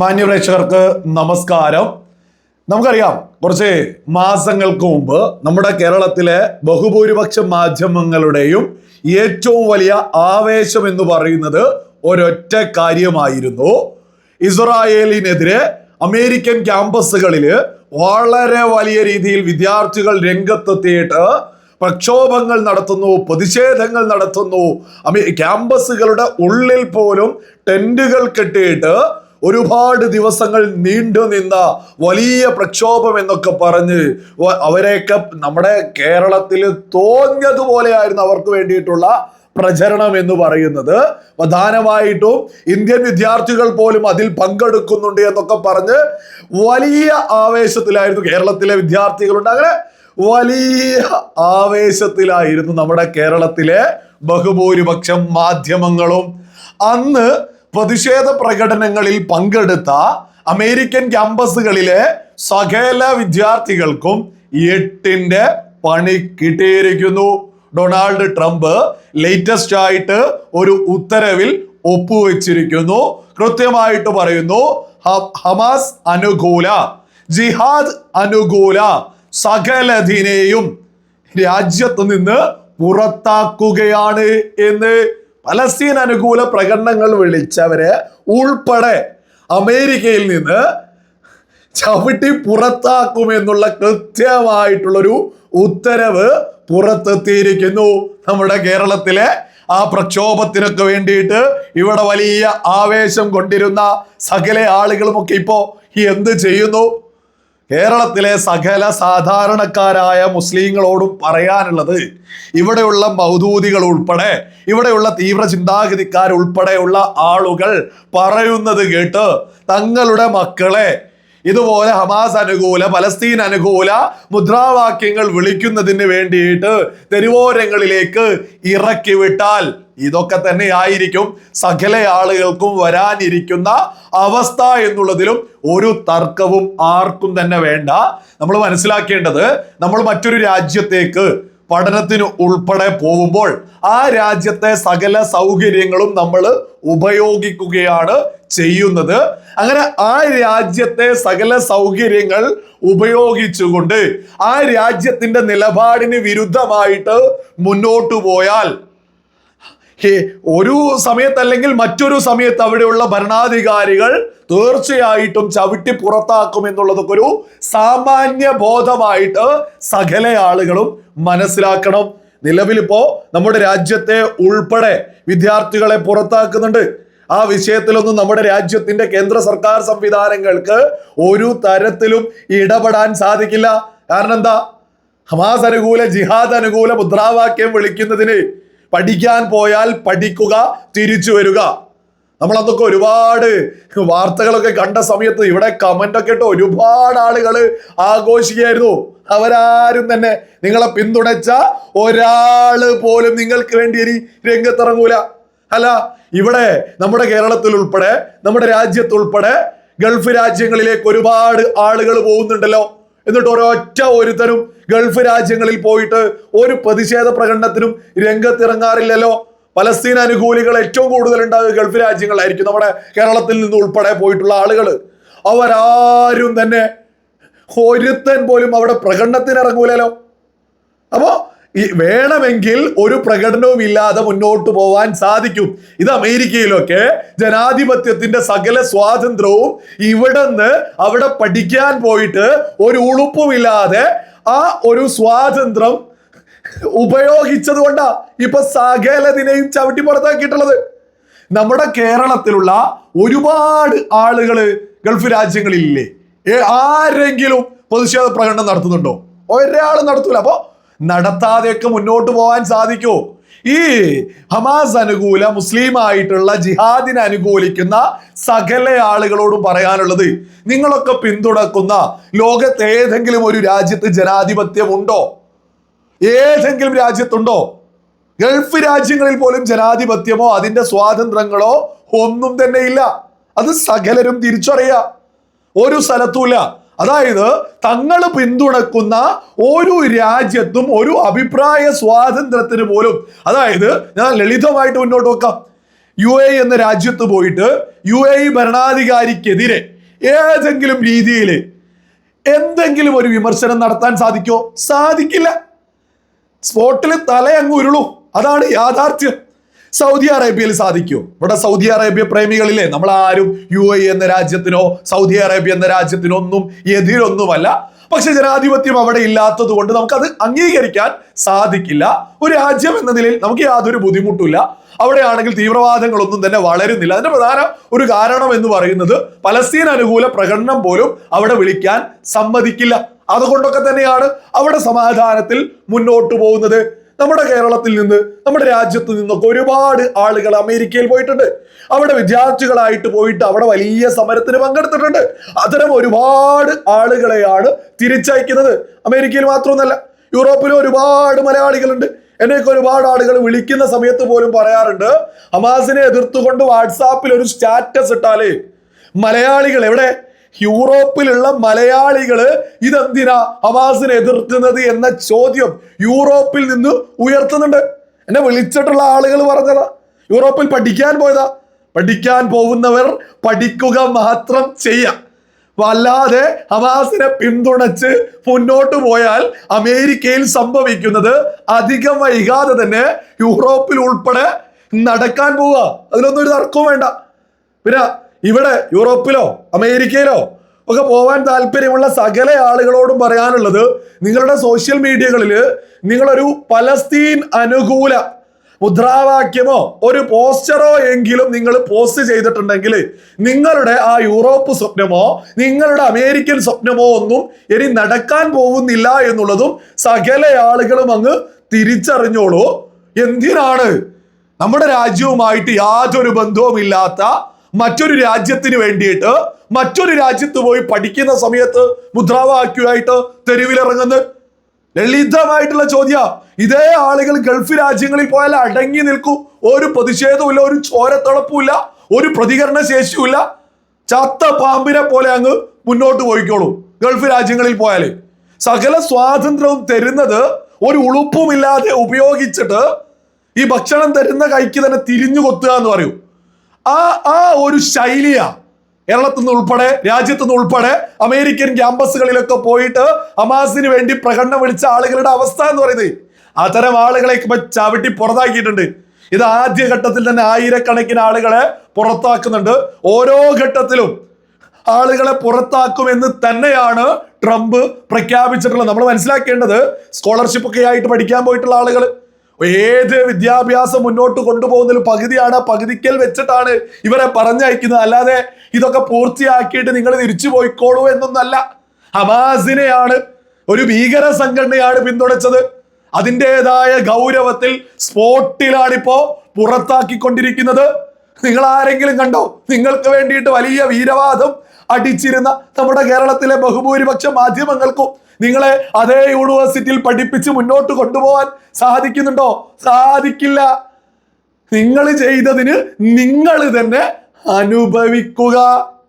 മാന്യപ്രേക്ഷകർക്ക് നമസ്കാരം. നമുക്കറിയാം കുറച്ച് മാസങ്ങൾക്ക് മുമ്പ് നമ്മുടെ കേരളത്തിലെ ബഹുഭൂരിപക്ഷ മാധ്യമങ്ങളുടെയും ഏറ്റവും വലിയ ആവേശം എന്ന് പറയുന്നത് ഒരൊറ്റ കാര്യമായിരുന്നു. ഇസ്രായേലിനെതിരെ അമേരിക്കൻ ക്യാമ്പസുകളിൽ വളരെ വലിയ രീതിയിൽ വിദ്യാർത്ഥികൾ രംഗത്തെത്തിയിട്ട് പ്രക്ഷോഭങ്ങൾ നടത്തുന്നു പ്രതിഷേധങ്ങൾ നടത്തുന്നു. ക്യാമ്പസുകളുടെ ഉള്ളിൽ പോലും ടെന്റുകൾ കെട്ടിയിട്ട് ഒരുപാട് ദിവസങ്ങൾ നീണ്ടു നിന്ന വലിയ പ്രക്ഷോഭം എന്നൊക്കെ പറഞ്ഞ് അവരെയൊക്കെ നമ്മുടെ കേരളത്തിൽ തോന്നിയതുപോലെയായിരുന്നു അവർക്ക് വേണ്ടിയിട്ടുള്ള പ്രചരണം എന്ന് പറയുന്നത്. പ്രധാനമായിട്ടും ഇന്ത്യൻ വിദ്യാർത്ഥികൾ പോലും അതിൽ പങ്കെടുക്കുന്നുണ്ട് എന്നൊക്കെ പറഞ്ഞ് വലിയ ആവേശത്തിലായിരുന്നു കേരളത്തിലെ വിദ്യാർത്ഥികളുണ്ട്. അങ്ങനെ വലിയ ആവേശത്തിലായിരുന്നു നമ്മുടെ കേരളത്തിലെ ബഹുഭൂരിപക്ഷം മാധ്യമങ്ങളും. അന്ന് പ്രതിഷേധ പ്രകടനങ്ങളിൽ പങ്കെടുത്ത അമേരിക്കൻ ക്യാമ്പസുകളിലെ സകല വിദ്യാർത്ഥികൾക്കും എട്ടിന്റെ പണി കിട്ടിയിരിക്കുന്നു. ഡൊണാൾഡ് ട്രംപ് ലേറ്റസ്റ്റ് ആയിട്ട് ഒരു ഉത്തരവിൽ ഒപ്പുവെച്ചിരിക്കുന്നു. കൃത്യമായിട്ട് പറയുന്നു ഹമാസ് അനുകൂല ജിഹാദ് അനുകൂല സകലതിനെയും രാജ്യത്ത് നിന്ന് പുറത്താക്കുകയാണ് എന്ന്. പലസ്തീൻ അനുകൂല പ്രകടനങ്ങൾ വിളിച്ചവരെ ഉൾപ്പെടെ അമേരിക്കയിൽ നിന്ന് ചവിട്ടി പുറത്താക്കുമെന്നുള്ള കൃത്യമായിട്ടുള്ളൊരു ഉത്തരവ് പുറത്തെത്തിയിരിക്കുന്നു. നമ്മുടെ കേരളത്തിലെ ആ പ്രക്ഷോഭത്തിനൊക്കെ വേണ്ടിയിട്ട് ഇവിടെ വലിയ ആവേശം കൊണ്ടിരുന്ന സകല ആളുകളുമൊക്കെ ഇപ്പോ എന്ത് ചെയ്യുന്നു? കേരളത്തിലെ സകല സാധാരണക്കാരായ മുസ്ലിങ്ങളോടും പറയാനുള്ളത് ഇവിടെയുള്ള മൗദൂദികൾ ഉൾപ്പെടെ ഇവിടെയുള്ള തീവ്ര ചിന്താഗതിക്കാർ ഉൾപ്പെടെയുള്ള ആളുകൾ പറയുന്നത് കേട്ട് തങ്ങളുടെ മക്കളെ ഇതുപോലെ ഹമാസ് അനുകൂല പലസ്തീൻ അനുകൂല മുദ്രാവാക്യങ്ങൾ വിളിക്കുന്നതിന് വേണ്ടിയിട്ട് തെരുവോരങ്ങളിലേക്ക് ഇറക്കി വിട്ടാൽ ഇതൊക്കെ തന്നെ ആയിരിക്കും സകല ആളുകൾക്കും വരാനിരിക്കുന്ന അവസ്ഥ എന്നുള്ളതിലും ഒരു തർക്കവും ആർക്കും തന്നെ വേണ്ട. നമ്മൾ മനസ്സിലാക്കേണ്ടത് നമ്മൾ മറ്റൊരു രാജ്യത്തേക്ക് പഠനത്തിന് ഉൾപ്പെടെ പോകുമ്പോൾ ആ രാജ്യത്തെ സകല സൗകര്യങ്ങളും നമ്മൾ ഉപയോഗിക്കുകയാണ് ചെയ്യുന്നത്. അങ്ങനെ ആ രാജ്യത്തെ സകല സൗകര്യങ്ങൾ ഉപയോഗിച്ചുകൊണ്ട് ആ രാജ്യത്തിന്റെ നിലപാടിന് വിരുദ്ധമായിട്ട് മുന്നോട്ടു പോയാൽ ഒരു സമയത്തല്ലെങ്കിൽ മറ്റൊരു സമയത്ത് അവിടെയുള്ള ഭരണാധികാരികൾ തീർച്ചയായിട്ടും ചവിട്ടി പുറത്താക്കും എന്നുള്ളതൊക്കെ ഒരു സാമാന്യ ബോധമായിട്ട് സകല ആളുകളും മനസ്സിലാക്കണം. നിലവിലിപ്പോ നമ്മുടെ രാജ്യത്തെ ഉൾപ്പെടെ വിദ്യാർത്ഥികളെ പുറത്താക്കുന്നുണ്ട്. ആ വിഷയത്തിലൊന്നും നമ്മുടെ രാജ്യത്തിന്റെ കേന്ദ്ര സർക്കാർ സംവിധാനങ്ങൾക്ക് ഒരു തരത്തിലും ഇടപെടാൻ സാധിക്കില്ല. കാരണം എന്താ? ഹമാസ് അനുകൂല ജിഹാദ് അനുകൂല മുദ്രാവാക്യം വിളിക്കുന്നതിന് പഠിക്കാൻ പോയാൽ പഠിക്കുക തിരിച്ചു വരിക. നമ്മളതൊക്കെ ഒരുപാട് വാർത്തകളൊക്കെ കണ്ട സമയത്ത് ഇവിടെ കമന്റ് ഒക്കെ ഇട്ട് ഒരുപാട് ആളുകൾ ആഘോഷിക്കുകയായിരുന്നു. അവരാരും തന്നെ നിങ്ങളെ പിന്തുണച്ച ഒരാൾ പോലും നിങ്ങൾക്ക് വേണ്ടി ഇനി രംഗത്തിറങ്ങൂല. അല്ല ഇവിടെ നമ്മുടെ കേരളത്തിൽ ഉൾപ്പെടെ നമ്മുടെ രാജ്യത്തുൾപ്പെടെ ഗൾഫ് രാജ്യങ്ങളിലേക്ക് ഒരുപാട് ആളുകൾ പോകുന്നുണ്ടല്ലോ. എന്നിട്ട് ഒരൊറ്റ ഒരുത്തരും ഗൾഫ് രാജ്യങ്ങളിൽ പോയിട്ട് ഒരു പ്രതിഷേധ പ്രകടനത്തിനും രംഗത്തിറങ്ങാറില്ലല്ലോ. പലസ്തീൻ അനുകൂലികൾ ഏറ്റവും കൂടുതൽ ഉണ്ടാകുക ഗൾഫ് രാജ്യങ്ങളായിരിക്കും നമ്മുടെ കേരളത്തിൽ നിന്ന് ഉൾപ്പെടെ പോയിട്ടുള്ള ആളുകൾ. അവരാരും തന്നെ ഒരുത്തൻ പോലും അവിടെ പ്രകടനത്തിന് ഇറങ്ങൂലല്ലോ അപ്പോ ഈ വേണമെങ്കിൽ ഒരു പ്രകടനവും ഇല്ലാതെ മുന്നോട്ട് പോവാൻ സാധിക്കും. ഇത് അമേരിക്കയിലൊക്കെ ജനാധിപത്യത്തിന്റെ സകല സ്വാതന്ത്ര്യവും ഇവിടുന്ന് അവിടെ പഠിക്കാൻ പോയിട്ട് ഒരു ഉളുപ്പുമില്ലാതെ ആ ഒരു സ്വാതന്ത്ര്യം ഉപയോഗിച്ചത് കൊണ്ടാ ഇപ്പൊ സകലതിനെയും ചവിട്ടി പുറത്താക്കിയിട്ടുള്ളത്. നമ്മുടെ കേരളത്തിലുള്ള ഒരുപാട് ആളുകൾ ഗൾഫ് രാജ്യങ്ങളിൽ ഇല്ലേ ആരെങ്കിലും പ്രതിഷേധ പ്രകടനം നടത്തുന്നുണ്ടോ? ഒരാൾ നടത്തൂല. അപ്പോ നടത്താതെയൊക്കെ മുന്നോട്ട് പോകാൻ സാധിക്കൂ. ഈ ഹമാസ് അനുകൂല മുസ്ലിം ആയിട്ടുള്ള ജിഹാദിനെ അനുകൂലിക്കുന്ന സകല ആളുകളോടും പറയാനുള്ളത് നിങ്ങളൊക്കെ പിന്തുണക്കുന്ന ലോകത്ത് ഏതെങ്കിലും ഒരു രാജ്യത്ത് ജനാധിപത്യമുണ്ടോ ഏതെങ്കിലും രാജ്യത്തുണ്ടോ? ഗൾഫ് രാജ്യങ്ങളിൽ പോലും ജനാധിപത്യമോ അതിന്റെ സ്വാതന്ത്ര്യങ്ങളോ ഒന്നും തന്നെ ഇല്ല. അത് സകലരും തിരിച്ചറിയ. ഒരു സ്ഥലത്തുമില്ല അതായത് തങ്ങൾ പിന്തുണക്കുന്ന ഒരു രാജ്യത്തും ഒരു അഭിപ്രായ സ്വാതന്ത്ര്യത്തിന് പോലും അതായത് ഞാൻ ലളിതമായിട്ട് മുന്നോട്ട് വെക്കാം യു എ എന്ന രാജ്യത്ത് പോയിട്ട് യു എ ഭരണാധികാരിക്കെതിരെ ഏതെങ്കിലും രീതിയിൽ എന്തെങ്കിലും ഒരു വിമർശനം നടത്താൻ സാധിക്കോ? സാധിക്കില്ല. സ്പോട്ടിൽ തലയങ്ങ് ഉരുളൂ. അതാണ് യാഥാർത്ഥ്യം. സൗദി അറേബ്യയിൽ സാധിക്കൂ. ഇവിടെ സൗദി അറേബ്യ പ്രേമികളില്ലേ? നമ്മൾ ആരും യു എ എന്ന രാജ്യത്തിനോ സൗദി അറേബ്യ എന്ന രാജ്യത്തിനോ ഒന്നും എതിരൊന്നുമല്ല. പക്ഷെ ജനാധിപത്യം അവിടെ ഇല്ലാത്തത് കൊണ്ട് നമുക്കത് അംഗീകരിക്കാൻ സാധിക്കില്ല. ഒരു രാജ്യം എന്ന നിലയിൽ നമുക്ക് യാതൊരു ബുദ്ധിമുട്ടില്ല അവിടെയാണെങ്കിൽ തീവ്രവാദങ്ങളൊന്നും തന്നെ വളരുന്നില്ല. അതിന്റെ പ്രധാന ഒരു കാരണം എന്ന് പറയുന്നത് പലസ്തീൻ അനുകൂല പ്രകടനം പോലും അവിടെ വിളിക്കാൻ സമ്മതിക്കില്ല. അതുകൊണ്ടൊക്കെ തന്നെയാണ് അവിടെ സമാധാനത്തിൽ മുന്നോട്ട് പോകുന്നത്. നമ്മുടെ കേരളത്തിൽ നിന്ന് നമ്മുടെ രാജ്യത്ത് നിന്നൊക്കെ ഒരുപാട് ആളുകൾ അമേരിക്കയിൽ പോയിട്ടുണ്ട്. അവിടെ വിദ്യാർത്ഥികളായിട്ട് പോയിട്ട് അവിടെ വലിയ സമരത്തിന് പങ്കെടുത്തിട്ടുണ്ട്. അത്തരം ഒരുപാട് ആളുകളെയാണ് തിരിച്ചയക്കുന്നത്. അമേരിക്കയിൽ മാത്രമൊന്നല്ല യൂറോപ്പിലും ഒരുപാട് മലയാളികളുണ്ട്. എന്നെയൊക്കെ ഒരുപാട് ആളുകൾ വിളിക്കുന്ന സമയത്ത് പോലും പറയാറുണ്ട് ഹമാസിനെ എതിർത്തുകൊണ്ട് വാട്സാപ്പിൽ ഒരു സ്റ്റാറ്റസ് ഇട്ടാൽ മലയാളികൾ എവിടെ യൂറോപ്പിലുള്ള മലയാളികൾ ഇതെന്തിനാ ഹമാസിനെ എതിർക്കുന്നത് എന്ന ചോദ്യം യൂറോപ്പിൽ നിന്ന് ഉയർത്തുന്നുണ്ട്. എന്നെ വിളിച്ചിട്ടുള്ള ആളുകൾ പറഞ്ഞതാ. യൂറോപ്പിൽ പഠിക്കാൻ പോയതാ. പഠിക്കാൻ പോകുന്നവർ പഠിക്കുക മാത്രം ചെയ്യാം. അല്ലാതെ ഹമാസിനെ പിന്തുണച്ച് മുന്നോട്ട് പോയാൽ അമേരിക്കയിൽ സംഭവിക്കുന്നത് അധികം വൈകാതെ തന്നെ യൂറോപ്പിൽ ഉൾപ്പെടെ നടക്കാൻ പോവുക അതിലൊന്നും ഒരു തർക്കവും വേണ്ട. പിന്നെ ഇവിടെ യൂറോപ്പിലോ അമേരിക്കയിലോ ഒക്കെ പോവാൻ താല്പര്യമുള്ള സകല ആളുകളോടും പറയാനുള്ളത് നിങ്ങളുടെ സോഷ്യൽ മീഡിയകളിൽ നിങ്ങളൊരു പലസ്തീൻ അനുകൂല മുദ്രാവാക്യമോ ഒരു പോസ്റ്ററോ എങ്കിലും നിങ്ങൾ പോസ്റ്റ് ചെയ്തിട്ടുണ്ടെങ്കിൽ നിങ്ങളുടെ ആ യൂറോപ്പ് സ്വപ്നമോ നിങ്ങളുടെ അമേരിക്കൻ സ്വപ്നമോ ഒന്നും ഇനി നടക്കാൻ പോകുന്നില്ല എന്നുള്ളതും സകല ആളുകളും അങ്ങ് തിരിച്ചറിഞ്ഞോളൂ. എന്തിനാണ്? നമ്മുടെ രാജ്യവുമായിട്ട് യാതൊരു ബന്ധവുമില്ലാത്ത മറ്റൊരു രാജ്യത്തിന് വേണ്ടിയിട്ട് മറ്റൊരു രാജ്യത്ത് പോയി പഠിക്കുന്ന സമയത്ത് മുദ്രാവാക്യമായിട്ട് തെരുവിലിറങ്ങുന്നത്. ലളിതമായിട്ടുള്ള ചോദ്യ. ഇതേ ആളുകൾ ഗൾഫ് രാജ്യങ്ങളിൽ പോയാൽ അടങ്ങി നിൽക്കൂ. ഒരു പ്രതിഷേധവുമില്ല ഒരു ചോരത്തുളപ്പുമില്ല ഒരു പ്രതികരണ ശേഷിയുമില്ല ചത്ത പാമ്പിനെ പോലെ അങ്ങ് മുന്നോട്ട് പോയിക്കോളൂ ഗൾഫ് രാജ്യങ്ങളിൽ പോയാൽ സകല സ്വാതന്ത്ര്യവും തരുന്നത് ഒരു ഉളുപ്പുമില്ലാതെ ഉപയോഗിച്ചിട്ട് ഈ ഭക്ഷണം തരുന്ന കൈക്ക് തന്നെ തിരിഞ്ഞു കൊത്തുക എന്ന് പറയൂ. ആ ആ ഒരു ശൈലിയാ. കേരളത്തിൽ നിന്ന് ഉൾപ്പെടെ രാജ്യത്തു നിന്ന് ഉൾപ്പെടെ അമേരിക്കൻ ക്യാമ്പസുകളിലൊക്കെ പോയിട്ട് ഹമാസിന് വേണ്ടി പ്രകടനം വിളിച്ച ആളുകളുടെ അവസ്ഥ എന്ന് പറയുന്നത് അത്തരം ആളുകളെ ഇപ്പൊ ചവിട്ടി പുറത്താക്കിയിട്ടുണ്ട്. ഇത് ആദ്യ ഘട്ടത്തിൽ തന്നെ ആയിരക്കണക്കിന് ആളുകളെ പുറത്താക്കുന്നുണ്ട്. ഓരോ ഘട്ടത്തിലും ആളുകളെ പുറത്താക്കുമെന്ന് തന്നെയാണ് ട്രംപ് പ്രഖ്യാപിച്ചിട്ടുള്ളത്. നമ്മൾ മനസ്സിലാക്കേണ്ടത് സ്കോളർഷിപ്പ് ഒക്കെ ആയിട്ട് പഠിക്കാൻ പോയിട്ടുള്ള ആളുകൾ ഏത് വിദ്യാഭ്യാസം മുന്നോട്ട് കൊണ്ടുപോകുന്നതിൽ പകുതിയാണ് പകുതിക്കൽ വെച്ചിട്ടാണ് ഇവരെ പറഞ്ഞയക്കുന്നത്. അല്ലാതെ ഇതൊക്കെ പൂർത്തിയാക്കിയിട്ട് നിങ്ങൾ തിരിച്ചു പോയിക്കോളൂ എന്നൊന്നല്ല. ഹമാസിനെയാണ് ഒരു ഭീകര സംഘടനയാണ് പിന്തുണച്ചത്. അതിന്റെതായ ഗൗരവത്തിൽ സ്പോട്ടിലാണിപ്പോ പുറത്താക്കിക്കൊണ്ടിരിക്കുന്നത്. നിങ്ങൾ ആരെങ്കിലും കണ്ടോ? നിങ്ങൾക്ക് വേണ്ടിയിട്ട് വലിയ വീരവാദം അടിച്ചിരുന്ന നമ്മുടെ കേരളത്തിലെ ബഹുഭൂരിപക്ഷ മാധ്യമങ്ങൾക്കും നിങ്ങളെ അതേ യൂണിവേഴ്സിറ്റിയിൽ പഠിപ്പിച്ച് മുന്നോട്ട് കൊണ്ടുപോകാൻ സാധിക്കുന്നുണ്ടോ? സാധിക്കില്ല. നിങ്ങൾ ചെയ്തതിന് നിങ്ങൾ തന്നെ അനുഭവിക്കുക.